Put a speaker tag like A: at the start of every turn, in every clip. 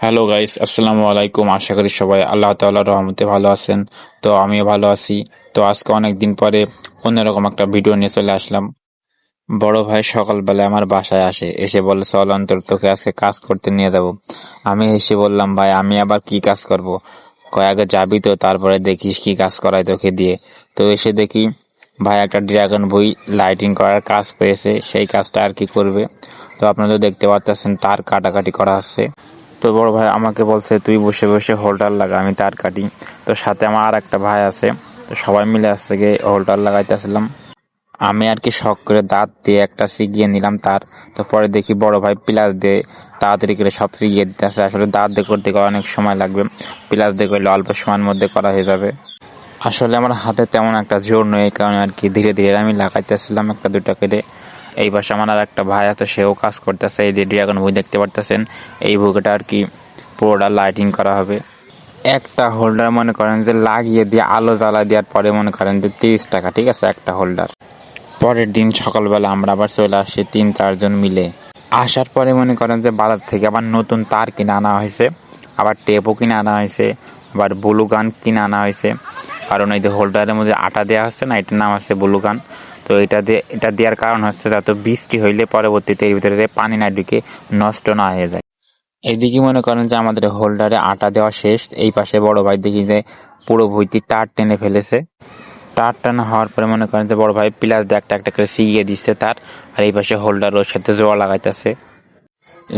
A: Hello guys আসসালামু আলাইকুম আশা করি সবাই আল্লাহ তাআলার রহমতে ভালো আছেন। তো আমিও ভালো আছি। তো আজকে অনেক দিন পরে অন্যরকম একটা ভিডিও নিয়ে চলে আসলাম। বড় ভাই সকালবেলা আমার বাসায় আসে। এসে বলে, চল অন্তর, তোকে আজকে কাজ করতে নিয়ে যাব। আমি এসে বললাম, ভাই, আমি আবার কি কাজ করব? কয়, আগে যাবি তো, তারপরে দেখিস কি কাজ করায় তোকে দিয়ে। তো এসে দেখি, ভাই, একটা ড্রাগন বই লাইটিং করার কাজ পেয়েছে। সেই কাজটা আর কি করবে? তো আপনারা তো দেখতে পারতেছেন, তার কাটাকাটি করা হচ্ছে। তো বড় ভাই আমাকে বলছে, তুই বসে বসে হোল্ডার লাগা, আমি তার কাটি। তো সাথে আমার আর একটা ভাই আছে, তো সবাই মিলে আসছে গিয়ে হোল্ডার লাগাইতেছিলাম। আমি আর কি শখ করে দাঁত দিয়ে একটা সিগিয়ে নিলাম তার। তো পরে দেখি বড় ভাই পিলার দিয়ে তাড়াতাড়ি করে সব সিগিয়ে দিতেছে। আসলে দাঁত দিয়ে করতে অনেক সময় লাগবে। পিলার দিয়ে করলে অল্প সময়ের মধ্যে করা হয়ে যাবে। আসলে আমার হাতে তেমন একটা জোর নেই কারণে আর কি ধীরে ধীরে আমি লাগাইতেছিলাম একটা দুটা করে। এই পাশে আমার আর একটা ভাই আছে, সেও কাজ করতেছে, এই যে ড্রাগন বই দেখতে পারতেছেন, এই বুকটা আর কি পুরোটা লাইটিং করা হবে। একটা হোল্ডার মনে করেন যে লাগিয়ে দিয়ে, আলো জ্বালা দেওয়ার পরে মনে করেন যে তিরিশ টাকা, ঠিক আছে, একটা হোল্ডার পরের দিন সকালবেলা আমরা আবার চলে আসি তিন চারজন মিলে। আসার পরে মনে করেন যে বাজার থেকে আবার নতুন তার কিনে আনা হয়েছে, আবার টেপও কিনে আনা হয়েছে, আবার ব্লু গান কিনে আনা হয়েছে। কারণ এই যে হোল্ডারের মধ্যে আটা দেওয়া আছে না, এটার নাম আছে ব্লু গান তো এটা দিয়ে, এটা দেওয়ার কারণ হচ্ছে যাতে বৃষ্টি হইলে পরবর্তীতে এর ভিতরে পানি না ঢুকে নষ্ট না হয়ে যায়। এইদিকে মনে করেন যে আমাদের হোল্ডারে আটা দেওয়া শেষ। এই পাশে বড় ভাই দেখি যে পুরো ভুইটি তার টেনে ফেলেছে। তার টানা হওয়ার পরে মনে করেন যে বড় ভাই পিলার দিয়ে একটা একটা করে সিগিয়ে দিচ্ছে তার। আর এই পাশে হোল্ডার ওর সাথে জোড়া লাগাইতেছে।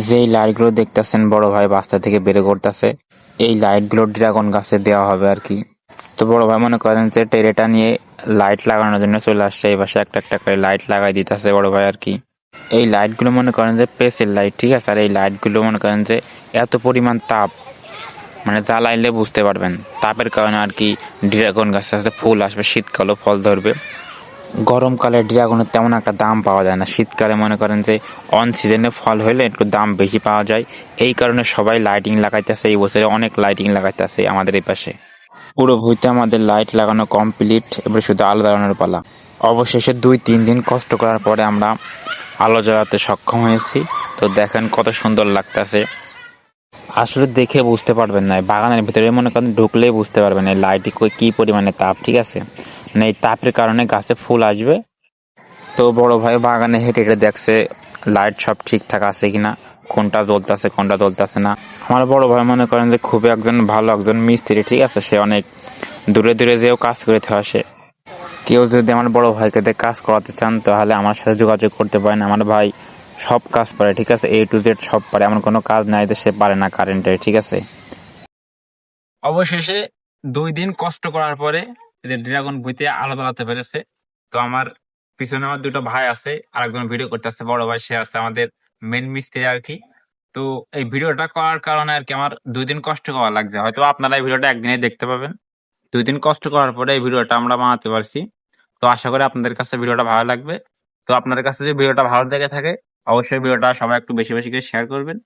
A: যেই লাইটগুলো দেখতেছেন বড় ভাই বাস্তা থেকে বের করতেছে, এই লাইটগুলো ড্রাগন গাছে দেওয়া হবে আর কি। তো বড় ভাই মনে করেন যে টেরেটা নিয়ে লাইট লাগানোর জন্য চলে আসছে, এই পাশে একটা একটা করে লাইট লাগাই দিতেছে বড় ভাই আর কি। এই লাইটগুলো মনে করেন যে পেসের লাইট ঠিক আছে? আর এই লাইটগুলো মনে করেন যে এত পরিমাণ তাপ মানে জ্বালাইলে বুঝতে পারবেন। তাপের কারণে আর কি ড্রাগন গাছে আস্তে ফুল আসবে, শীতকালেও ফল ধরবে। গরমকালে ড্রাগনের তেমন একটা দাম পাওয়া যায় না। শীতকালে মনে করেন যে অন সিজনে ফল হইলে একটু দাম বেশি পাওয়া যায়। এই কারণে সবাই লাইটিং লাগাইতেছে, এই বছরে অনেক লাইটিং লাগাইতেছে আমাদের এই পাশে। পুরো ভুইতে আমাদের লাইট লাগানো কমপ্লিট এবারে শুধু আলো জ্বালানোর পালা। অবশেষে দুই, তিন দিন কষ্ট করার পরে আমরা আলো জ্বালাতে সক্ষম হয়েছি। তো দেখেন কত সুন্দর লাগতেছে। আসলে দেখে বুঝতে পারবেন না বাগানের ভিতরে মনে করেন ঢুকলেই বুঝতে পারবেন এই লাইটে কি পরিমাণে তাপ, ঠিক আছে? মানে এই তাপের কারণে গাছে ফুল আসবে। তো বড় ভাই বাগানে হেঁটে হেঁটে দেখছে লাইট সব ঠিকঠাক আছে কিনা। কোনটা জ্বলতেছে কোনটা জ্বলতেছে না। আমার বড় ভাই মনে করেন যে খুবই একজন ভালো একজন মিস্ত্রি, ঠিক আছে? সে অনেক দূরে দূরে যেও কাজ করতে আসে কেউ যদি আমার বড় ভাইকে দিয়ে কাজ করাতে চান, তাহলে আমার সাথে যোগাযোগ করতে পারেন। আমার ভাই সব কাজ পারে, ঠিক আছে? এ টু জেড সব পারে। এমন কোনো কাজ নাই সে পারে না কারেন্টের ঠিক আছে? অবশেষে দুই দিন কষ্ট করার পরে এদের ড্রাগন বইতে আলো জ্বালাতে পেরেছে। তো আমার পিছনে আমার দুটো ভাই আছে আর একজন ভিডিও করতেছে। বড় ভাই, সে আছে আমাদের মেন মিস্ত্রি আর কি। তো এই ভিডিওটা করার কারণে আর কি আমার দুই দিন কষ্ট করা লাগছে। হয়তো আপনারা এই ভিডিওটা একদিনে দেখতে পাবেন। দুই দিন কষ্ট করার পরে এই ভিডিওটা আমরা বানাতে পারছি। তো আশা করি আপনাদের কাছে ভিডিওটা ভালো লাগবে। তো আপনাদের কাছে যদি ভিডিওটা ভালো লেগে থাকে, অবশ্যই ভিডিওটা সবাই একটু বেশি বেশি করে শেয়ার করবেন।